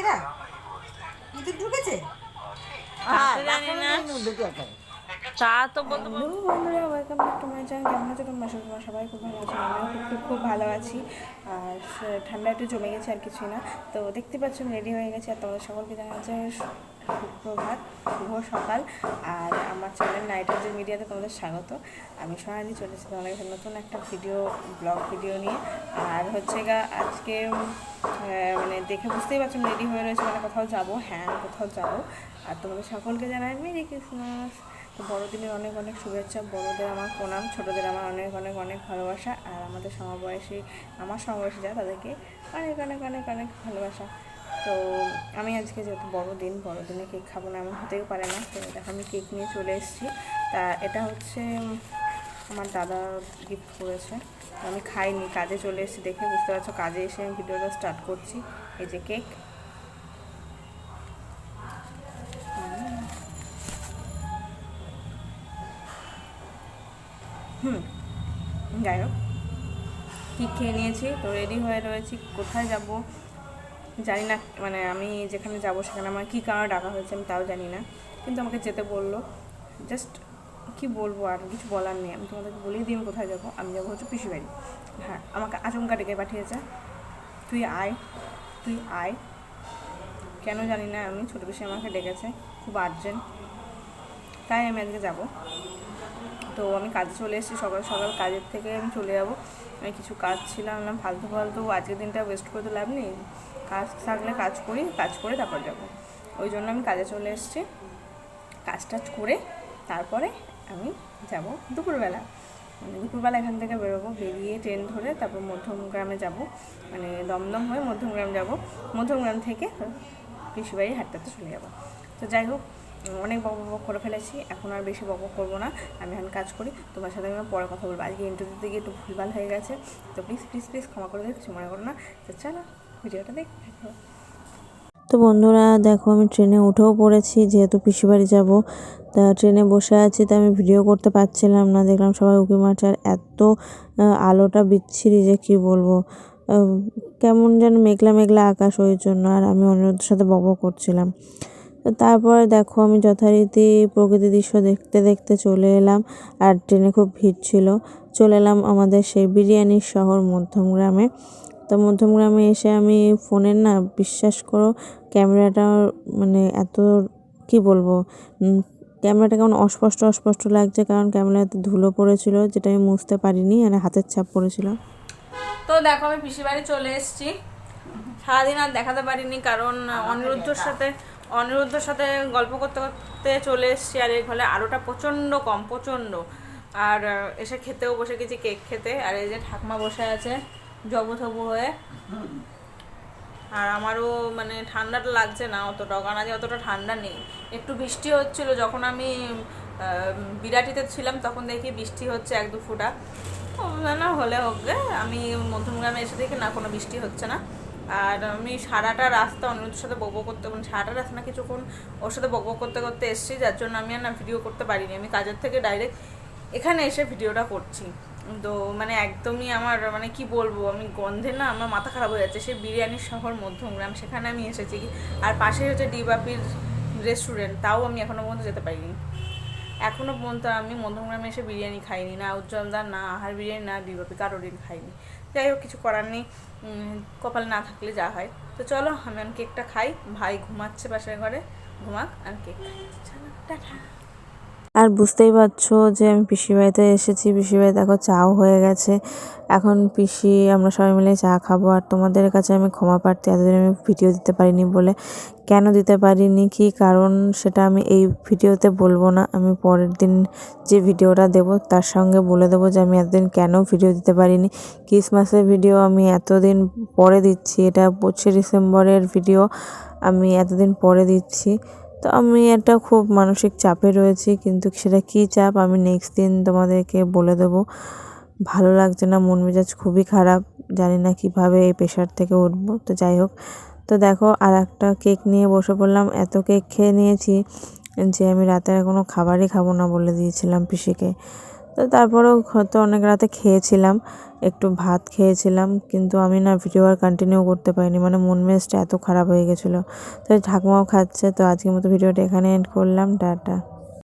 এরা? ইঁদুর ঢুকেছে? তা তো জানি না। তা তো বলতে হ্যালো বন্ধুরা welcome back to my channel কেমন আছো তোমরা? সব সবাই খুব ভালো আছো। আমিও খুব খুব খুব ভালো আছি। আর ঠান্ডা একটু জমে গেছে আর কিছুই না। তো দেখতে পাচ্ছ রেডি হয়ে গেছে। আর তোমাদের সকলকে জানাচ্ছে সুপ্রভাত, শুভ সকাল। আর আমার চ্যানেল নাইটার যে মিডিয়াতে তোমাদের স্বাগত। আমি সোনালি চলেছি তোমাদের কাছে নতুন একটা ভিডিও, ব্লগ ভিডিও নিয়ে। আর হচ্ছে গা, আজকে মানে দেখে বুঝতেই পারছ রেডি হয়ে রয়েছে মানে কোথাও যাব হ্যাঁ কোথাও যাব। আর তোমাদের সকলকে জানাই মেরি ক্রিসমাস। তো বড়দিনের অনেক অনেক শুভেচ্ছা, বড়দের আমার প্রণাম, ছোটোদের আমার অনেক অনেক অনেক ভালোবাসা। আর আমাদের সমবয়সী, আমার সমবয়সী যা তাদেরকে অনেক অনেক অনেক অনেক ভালোবাসা। তো আমি আজকে যেহেতু বড়দিন, বড়দিনে কেক খাব না, এমন হতেই পারে না। তো দেখো, আমি কেক নিয়ে চলে এসেছি। তা এটা হচ্ছে আমার দাদা গিফট করেছে। আমি খাইনি, কাজে চলে এসেছি দেখে বুঝতে পারছ, কাজে এসে আমি ভিডিওটা স্টার্ট করছি। এই যে কেক। হুম, যাই হোক। ঠিক খেয়ে নিয়েছি? তো রেডি হয়ে রয়েছি, কোথায় যাব? জানি না মানে আমি যেখানে যাব সেখানে আমার কী কারণে ডাকা হয়েছে আমি তাও জানি না। কিন্তু আমাকে যেতে বলল, জাস্ট কি বলব আর কিছু বলার নেই, আমি তোমাদেরকে বলেই দিই আমি কোথায় যাব, আমি যাব হচ্ছে পিসি বাড়ি। হ্যাঁ আমাকে আচমকা ডেকে পাঠিয়েছে, তুই আয় তুই আয়। কেন জানি না, আমি ছোটো পিসি আমাকে ডেকেছে, খুব আর্জেন্ট তাই আমি আজকে যাব। তো আমি কাজে চলে এসেছি, সকাল সকাল কাজের থেকে আমি চলে যাব। আমি কিছু কাজ ছিলাম ফালতু ফালতু আজকের দিনটা ওয়েস্ট করে তো লাভ নেই। কাজ থাকলে কাজ করি, কাজ করে তারপর যাব। ওই জন্য আমি কাজে চলে এসেছি। কাজ টাজ করে তারপরে আমি যাব দুপুরবেলা। মানে দুপুরবেলা এখান থেকে বেরোবো, বেরিয়ে ট্রেন ধরে তারপর মধ্যমগ্রামে যাব। মানে দমদম হয়ে মধ্যমগ্রাম যাব। মধ্যমগ্রাম থেকে পিসিবাড়ি হাটটাতে চলে যাব। তো যাই হোক, অনেক বক বক করে ফেলেছি। এখন আর বেশি বক করব না। আমি এখন কাজ করি। তোমার সাথে আমি পরে কথা বলব। আজকে ইন্টারভিউ গিয়ে একটু ভুলভাল হয়ে গেছে। তো প্লিজ প্লিজ প্লিজ ক্ষমা করে দিও, কিছু মনে করো না। তো চলো। ভিডিওটা দেখ তো বন্ধুরা, দেখো আমি ট্রেনে উঠেও পড়েছি, যেহেতু পিসিবাড়ি যাব। তা ট্রেনে বসে আছি, তো আমি ভিডিও করতে পারছিলাম না। দেখলাম সবাই উঁকি মারছে, আর এত আলোটা বিচ্ছিরি যে কি বলব। কেমন যেন মেঘলা মেঘলা আকাশ ওই জন্য, আর আমি অন্যদের সাথে বক করছিলাম। তো তারপরে দেখো আমি যথারীতি প্রকৃতি দৃশ্য দেখতে দেখতে চলে এলাম, আর ট্রেনে খুব ভিড় ছিল। চলে এলাম আমাদের সেই বিরিয়ানির শহর মধ্যমগ্রামে তো মধ্যমগ্রামে এসে আমি ফোনের না, বিশ্বাস করো, ক্যামেরাটা মানে এত, কি বলব ক্যামেরাটা কেমন অস্পষ্ট অস্পষ্ট লাগছে কারণ ক্যামেরাতে ধুলো পড়েছিল যেটা আমি মুছতে পারিনি মানে হাতের ছাপ পড়েছিল। তো দেখো, আমি পিসি বাড়ি চলে এসেছি। সারাদিন আর দেখাতে পারিনি কারণ অনিরুদ্ধর সাথে অনিরুদ্ধর সাথে গল্প করতে করতে চলে এসেছি আর এর ফলে আলোটা প্রচণ্ড কম, প্রচণ্ড। আর, এসে খেতেও বসে গেছি, কেক খেতে। আর এই যে ঠাকমা বসে আছে। জবু থবু হয়ে। আর আমারও মানে ঠান্ডাটা লাগছে না অতটা কারণ আজ অতটা ঠান্ডা নেই। একটু বৃষ্টি হচ্ছিল, যখন আমি বিরাটিতে ছিলাম, তখন দেখি বৃষ্টি হচ্ছে এক দু ফোঁটা। না হলে হোক গে। আমি মধ্যমগ্রামে এসে দেখি, না, কোনো বৃষ্টি হচ্ছে না। আর আমি সারাটা রাস্তা অন্যদের সাথে বকবক করতে মানে সারাটা রাস্তা না, কিছুক্ষণ ওর সাথে বকবক করতে করতে এসেছি, যার জন্য আমি আর না ভিডিও করতে পারিনি। আমি কাজের থেকে ডাইরেক্ট এখানে এসে ভিডিওটা করছি। তো মানে একদমই আমার মানে কি বলব, আমি গন্ধে না আমার মাথা খারাপ হয়ে যাচ্ছে। সে বিরিয়ানির শহর মধ্যমগ্রাম, সেখানে আমি এসেছি। আর পাশে হচ্ছে ডিবাপির রেস্টুরেন্ট তাও আমি এখনও পর্যন্ত যেতে পারিনি। এখনও পর্যন্ত আমি মধ্যমগ্রামে এসে বিরিয়ানি খাইনি, না উজ্জ্বলদার না আহার বিরিয়ানি, না ডিবাপি, কারোর খাইনি। যাই হোক, কিছু করার নেই। কপালে না থাকলে যা হয়। তো চলো, আমি এখন কেকটা খাই। ভাই ঘুমাচ্ছে পাশের ঘরে। ঘুমাক, আমি কেক খাই। টাটা। আর বুঝতেই পারছ যে আমি পিসি বাড়িতে এসেছি পিসি বাড়ি দেখো চাও হয়ে গেছে। এখন পিসি, আমরা সবাই মিলে চা খাব। আর তোমাদের কাছে আমি ক্ষমা প্রার্থী, এতদিন আমি ভিডিও দিতে পারিনি বলে। কেন দিতে পারিনি? কি কারণ? সেটা আমি এই ভিডিওতে বলব না। আমি পরের দিন যে ভিডিওটা দেব, তার সঙ্গে বলে দেবো যে আমি এতদিন কেন ভিডিও দিতে পারিনি। ক্রিসমাসের ভিডিও আমি এতদিন পরে দিচ্ছি, এটা পঁচিশে ডিসেম্বরের ভিডিও, আমি এতদিন পরে দিচ্ছি। তো আমি একটা খুব মানসিক চাপে রয়েছি, কিন্তু সেটা কী চাপ আমি নেক্সট দিন তোমাদেরকে বলে দেবো। ভালো লাগছে না, মন মেজাজ খুবই খারাপ, জানি না কীভাবে এই প্রেশার থেকে উঠবো, তো যাই হোক। তো দেখো, আর একটা কেক নিয়ে বসে পড়লাম, এত কেক খেয়ে নিয়েছি যে আমি রাতে কোনো খাবারই খাব না বলে দিয়েছিলাম পিসিকে। তো তারপরেও হয়তো অনেক রাতে খেয়েছিলাম, একটু ভাত খেয়েছিলাম, কিন্তু আমি না ভিডিও আর কন্টিনিউ করতে পারিনি মানে মন মেজটা এত খারাপ হয়ে গেছিল। তো ঠাকুমাও খাচ্ছে, তো আজকের মতো ভিডিওটা এখানে এন্ড করলাম, টাটা।